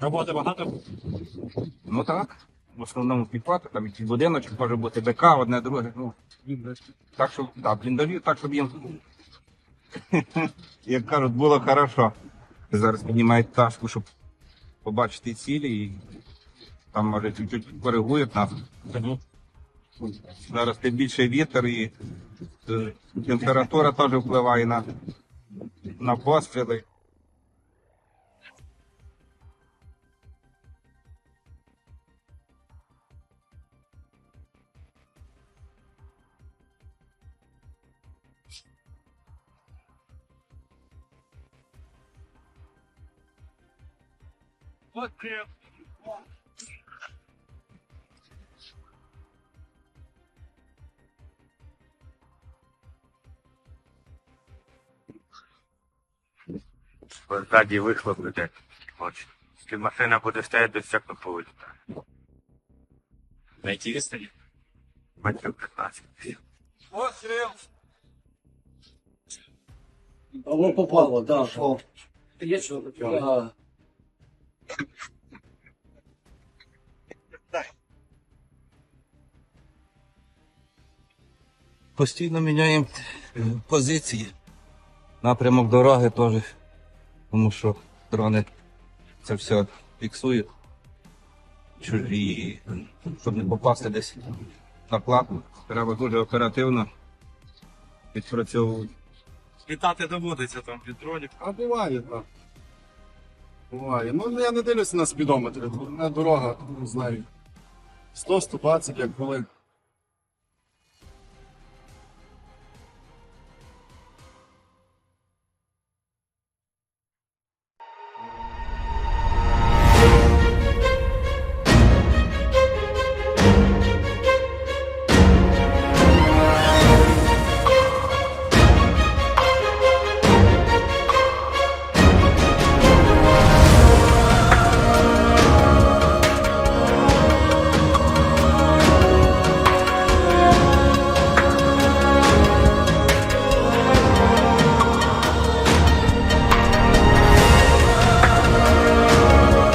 Роботи багато. Ну так. В основному підплата, там якийсь будиночок, може бути БК, одне друге. Ну, так, щоб, да, бліндажі, так, щоб їм, як кажуть, було хорошо. Зараз піднімають ташку, щоб побачити цілі і там, може, чуть-чуть коригують нас. Зараз тим більше вітер і е, температура теж впливає на, на постріли. Ззаді вихлоп буде. От. Якщо машина буде стояти, то стекло повилітає. На якій відстані? Метрів 15. Оно попало, да. Что? Есть что-то? Постійно міняємо е, позиції. Напрямок дороги теж. Тому що дрони це все фіксують. Чужі, щоб не попасти десь на плату. Треба дуже оперативно відпрацьовувати. Літати доводиться там від дронів. А буває, так. Буває. Ну я не дивлюся на спідометри. На дорога, не знаю. 100-120, як коли